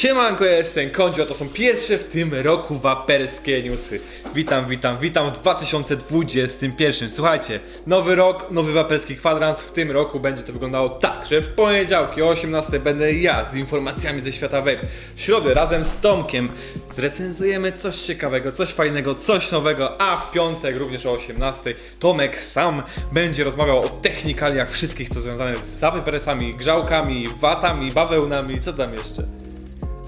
Siemanko, ja jestem Kondzio, to są pierwsze w tym roku waperskie newsy. Witam, witam, witam w 2021. Słuchajcie, nowy rok, nowy waperski kwadrans. W tym roku będzie to wyglądało tak, że w poniedziałki o 18 będę ja z informacjami ze świata vape. W środę razem z Tomkiem zrecenzujemy coś ciekawego, coś fajnego, coś nowego, a w piątek również o 18 Tomek sam będzie rozmawiał o technikaliach wszystkich, co związane z wapersami, grzałkami, watami, bawełnami, co tam jeszcze.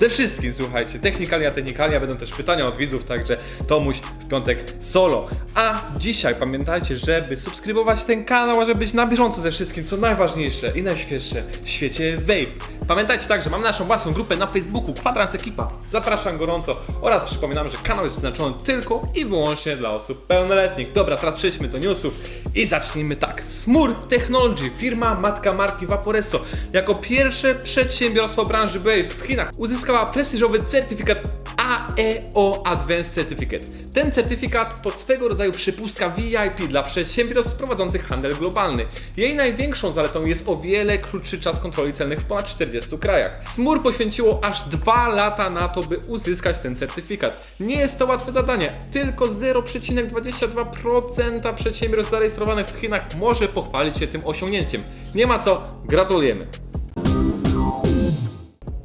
Ze wszystkim, słuchajcie, technikalia, technikalia, będą też pytania od widzów, także Tomuś w piątek solo. A dzisiaj pamiętajcie, żeby subskrybować ten kanał, żeby być na bieżąco ze wszystkim, co najważniejsze i najświeższe w świecie vape. Pamiętajcie także, mam naszą własną grupę na Facebooku, Kwadrans Ekipa. Zapraszam gorąco oraz przypominam, że kanał jest wyznaczony tylko i wyłącznie dla osób pełnoletnich. Dobra, teraz przejdźmy do newsów i zacznijmy tak. Smur Technology, firma matka marki Vaporesso, jako pierwsze przedsiębiorstwo branży vape w Chinach uzyskała prestiżowy certyfikat AEO Advanced Certificate. Ten certyfikat to swego rodzaju przypustka VIP dla przedsiębiorstw prowadzących handel globalny. Jej największą zaletą jest o wiele krótszy czas kontroli celnych w ponad 40 krajach. Smur poświęciło aż 2 lata na to, by uzyskać ten certyfikat. Nie jest to łatwe zadanie, tylko 0,22% przedsiębiorstw zarejestrowanych w Chinach może pochwalić się tym osiągnięciem. Nie ma co, gratulujemy.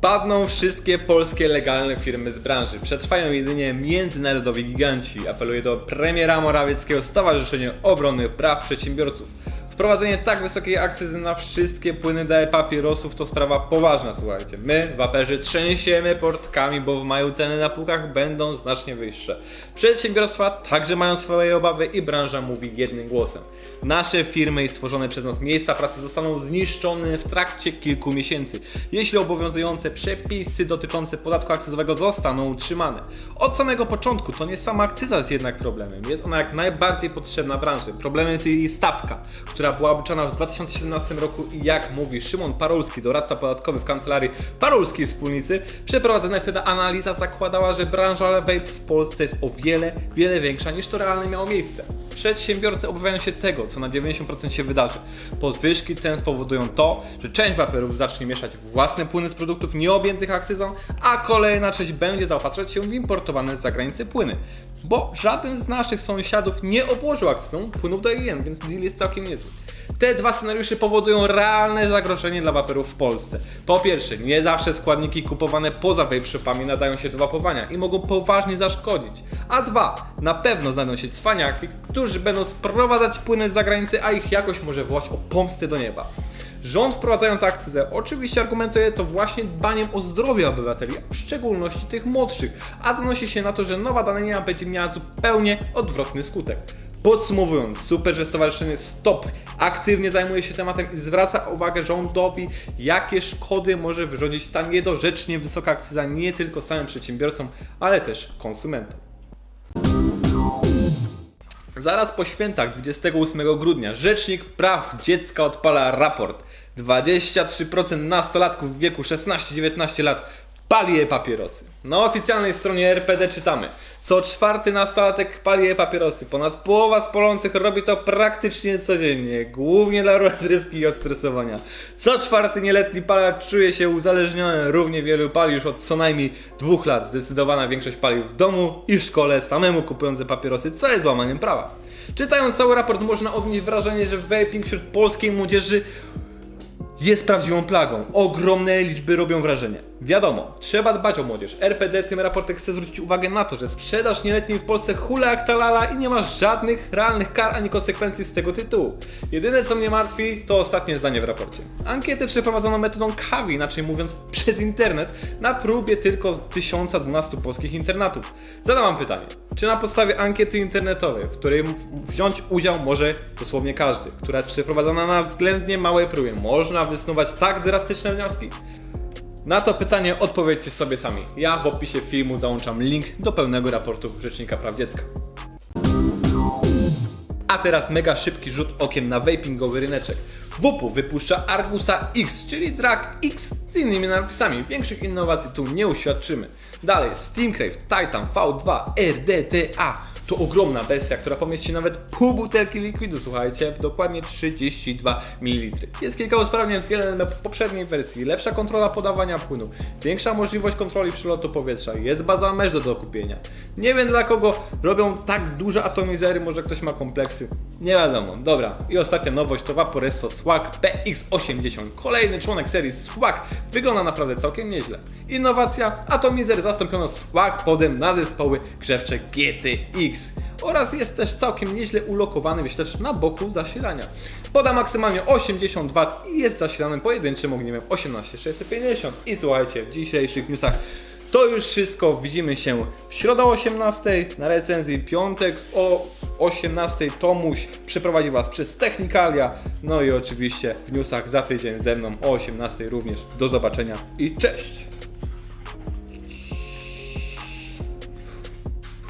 Padną wszystkie polskie legalne firmy z branży. Przetrwają jedynie międzynarodowi giganci. Apeluje do premiera Morawieckiego Stowarzyszenie Obrony Praw Przedsiębiorców. Wprowadzenie tak wysokiej akcyzy na wszystkie płyny do papierosów to sprawa poważna, słuchajcie. My, waperzy, trzęsiemy portkami, bo w maju ceny na półkach będą znacznie wyższe. Przedsiębiorstwa także mają swoje obawy i branża mówi jednym głosem. Nasze firmy i stworzone przez nas miejsca pracy zostaną zniszczone w trakcie kilku miesięcy, jeśli obowiązujące przepisy dotyczące podatku akcyzowego zostaną utrzymane. Od samego początku to nie sama akcyza jest jednak problemem, jest ona jak najbardziej potrzebna branży. Problemem jest jej stawka, która była obliczana w 2017 roku i jak mówi Szymon Parulski, doradca podatkowy w kancelarii Parulskiej Wspólnicy, przeprowadzona wtedy analiza zakładała, że branża vape w Polsce jest o wiele, wiele większa niż to realnie miało miejsce. Przedsiębiorcy obawiają się tego, co na 90% się wydarzy. Podwyżki cen spowodują to, że część waperów zacznie mieszać własne płyny z produktów nieobjętych akcyzą, a kolejna część będzie zaopatrzać się w importowane z zagranicy płyny. Bo żaden z naszych sąsiadów nie obłożył akcyzą płynów do IN, więc deal jest całkiem niezły. Te dwa scenariusze powodują realne zagrożenie dla waperów w Polsce. Po pierwsze, nie zawsze składniki kupowane poza shopami nadają się do wapowania i mogą poważnie zaszkodzić. A dwa, na pewno znajdą się cwaniaki, którzy będą sprowadzać płyny z zagranicy, a ich jakość może wołać o pomstę do nieba. Rząd wprowadzając akcyzę oczywiście argumentuje to właśnie dbaniem o zdrowie obywateli, w szczególności tych młodszych, a zanosi się na to, że nowa danina będzie miała zupełnie odwrotny skutek. Podsumowując, super, że Stowarzyszenie STOP aktywnie zajmuje się tematem i zwraca uwagę rządowi, jakie szkody może wyrządzić ta niedorzecznie wysoka akcyza nie tylko samym przedsiębiorcom, ale też konsumentom. Zaraz po świętach 28 grudnia Rzecznik Praw Dziecka odpala raport. 23% nastolatków w wieku 16-19 lat pali e-papierosy. Na oficjalnej stronie RPD czytamy. Co czwarty nastolatek pali e-papierosy. Ponad połowa z polących robi to praktycznie codziennie, głównie dla rozrywki i odstresowania. Co czwarty nieletni palacz czuje się uzależniony, równie wielu pali już od co najmniej dwóch lat. Zdecydowana większość pali w domu i w szkole, samemu kupując papierosy, co jest złamaniem prawa. Czytając cały raport można odnieść wrażenie, że vaping wśród polskiej młodzieży jest prawdziwą plagą. Ogromne liczby robią wrażenie. Wiadomo, trzeba dbać o młodzież. RPD tym raportem chce zwrócić uwagę na to, że sprzedaż nieletniej w Polsce hula jak talala i nie ma żadnych realnych kar ani konsekwencji z tego tytułu. Jedyne co mnie martwi to ostatnie zdanie w raporcie. Ankietę przeprowadzono metodą kawy, inaczej mówiąc przez internet, na próbie tylko 1012 polskich internatów. Zadam wam pytanie. Czy na podstawie ankiety internetowej, w której wziąć udział może dosłownie każdy, która jest przeprowadzona na względnie małej próbie, można wysnuwać tak drastyczne wnioski? Na to pytanie odpowiedzcie sobie sami. Ja w opisie filmu załączam link do pełnego raportu Rzecznika Praw Dziecka. A teraz mega szybki rzut okiem na vapingowy ryneczek. WUPU wypuszcza Argusa X, czyli Drag X z innymi napisami. Większych innowacji tu nie uświadczymy. Dalej Steamcrave, Titan V2, RDTA, To ogromna bestia, która pomieści nawet pół butelki likwidu, słuchajcie, dokładnie 32 ml. Jest kilka usprawnień względem poprzedniej wersji, lepsza kontrola podawania płynu, większa możliwość kontroli przelotu powietrza, jest baza mesh do dokupienia. Nie wiem dla kogo robią tak duże atomizery, może ktoś ma kompleksy, nie wiadomo. Dobra, i ostatnia nowość to Vaporesso Swag PX80, kolejny członek serii Swag, wygląda naprawdę całkiem nieźle. Innowacja, atomizer zastąpiono Swag podem na zespoły grzewcze GTX oraz jest też całkiem nieźle ulokowany wyświetlacz na boku zasilania. Poda maksymalnie 80 W i jest zasilany pojedynczym ogniwem 18650. I słuchajcie, w dzisiejszych newsach to już wszystko. Widzimy się w środę o 18 na recenzji, piątek o 18 Tomuś przeprowadzi Was przez Technikalia. No i oczywiście w newsach za tydzień ze mną o 18 również. Do zobaczenia i cześć!